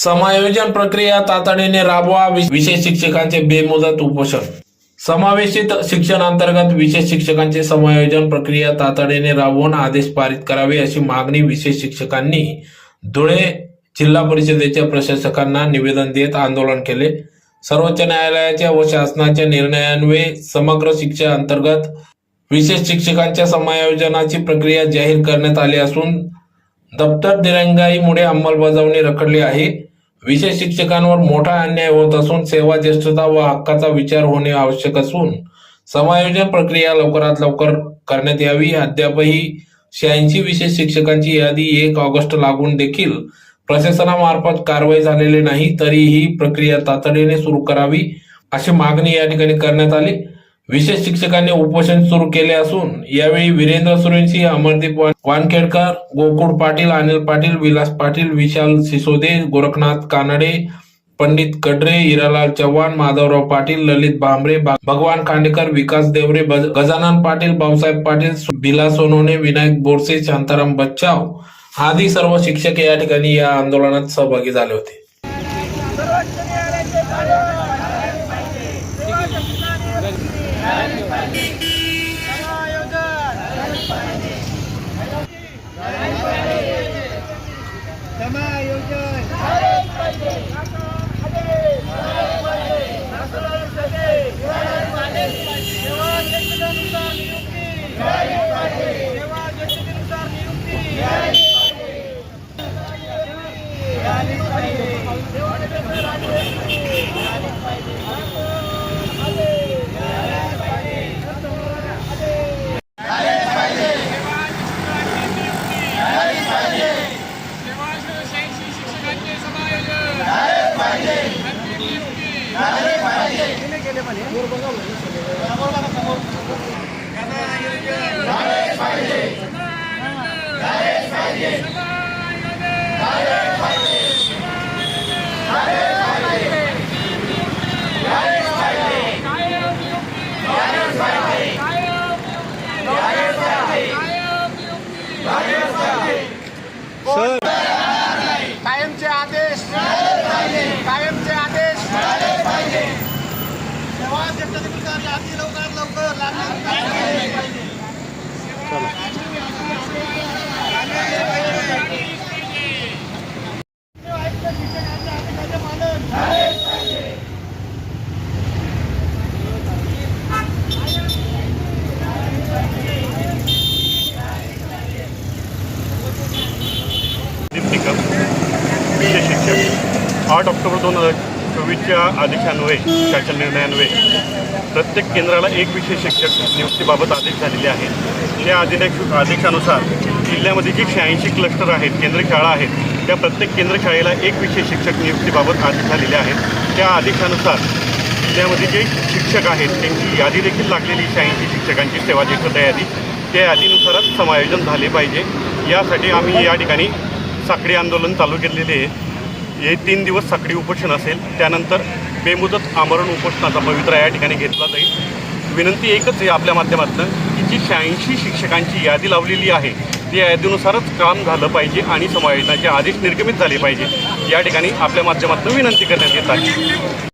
समायोजन प्रक्रिया तातडीने राबवा विशेष शिक्षकांचे बेमुदत उपोषण. समावेशित शिक्षण अंतर्गत विशेष शिक्षकांचे समायोजन प्रक्रिया तातडीने राबवून आदेश पारित करावे अशी मागणी विशेष शिक्षकांनी धुळे जिल्हा परिषदेच्या प्रशासकांना निवेदन देत आंदोलन केले. सर्वोच्च न्यायालयाच्या व शासनाच्या निर्णयान्वये समग्र शिक्षा अंतर्गत विशेष शिक्षकांच्या समायोजनाची प्रक्रिया जाहीर करण्यात आली असून दप्तर दिरंगाईमुळे अंमलबजावणी रखडली आहे. विशेष शिक्षकांवर मोठा अन्याय होत असून सेवा ज्येष्ठता व हक्काचा विचार होणे आवश्यक असून समायोजन प्रक्रिया लवकरात लवकर करण्यात यावी. अद्यापही शहाऐंशी विशेष शिक्षकांची यादी एक ऑगस्ट लागून देखील प्रशासनामार्फत कारवाई झालेली नाही तरी ही प्रक्रिया तातडीने सुरू करावी अशी मागणी या ठिकाणी करण्यात आली. विशेष शिक्षकांनी उपोषण सुरू केले असून यावेळी वीरेंद्र सुरेंशी अमरदीप वानखेडकर गोकुळ पाटील अनिल पाटील विलास पाटील विशाल सिसोदे गोरखनाथ कानडे पंडित कडरे हिरालाल चव्हाण माधवराव पाटील ललित भांबरे भगवान खांडेकर विकास देवरे गजानन पाटील भाऊसाहेब पाटील बिला भिला विनायक बोरसे शांताराम बच्चाव आदी सर्व शिक्षक या ठिकाणी या आंदोलनात सहभागी झाले होते. सर आदेश कायमचे आदेश सेवा लवकरात लवकर मी शिक्षक आठ ऑक्टोबर दोन हजार चोवीसच्या आदेशान्वये शासन निर्णयान्वये प्रत्येक केंद्राला एक विशेष शिक्षक नियुक्तीबाबत आदेश झालेले आहेत. त्या आदेश आदेशानुसार जिल्ह्यामध्ये जी शहाऐंशी क्लस्टर आहेत केंद्र शाळा आहेत त्या प्रत्येक केंद्र शाळेला एक विशेष शिक्षक नियुक्तीबाबत आदेश झालेले आहेत. त्या आदेशानुसार जिल्ह्यामध्ये जे शिक्षक आहेत त्यांची यादी देखील लागलेली शहाऐंशी शिक्षकांची सेवा ज्येष्ठता यादी त्या यादीनुसारच समायोजन झाले पाहिजे. यासाठी आम्ही या ठिकाणी साखळी आंदोलन चालू केलेले आहे. हे तीन दिवस साखळी उपोषण असेल त्यानंतर बेमुदत आमरण उपोषणाचा पवित्रा या ठिकाणी घेतला जाईल. विनंती एकच आहे आपल्या माध्यमातून की जी शहाऐंशी शिक्षकांची यादी लावलेली आहे त्या यादीनुसारच काम झालं पाहिजे आणि समायोजनाचे आदेश निर्गमित झाले पाहिजे. या ठिकाणी आपल्या माध्यमातून विनंती करण्यात येत आहे.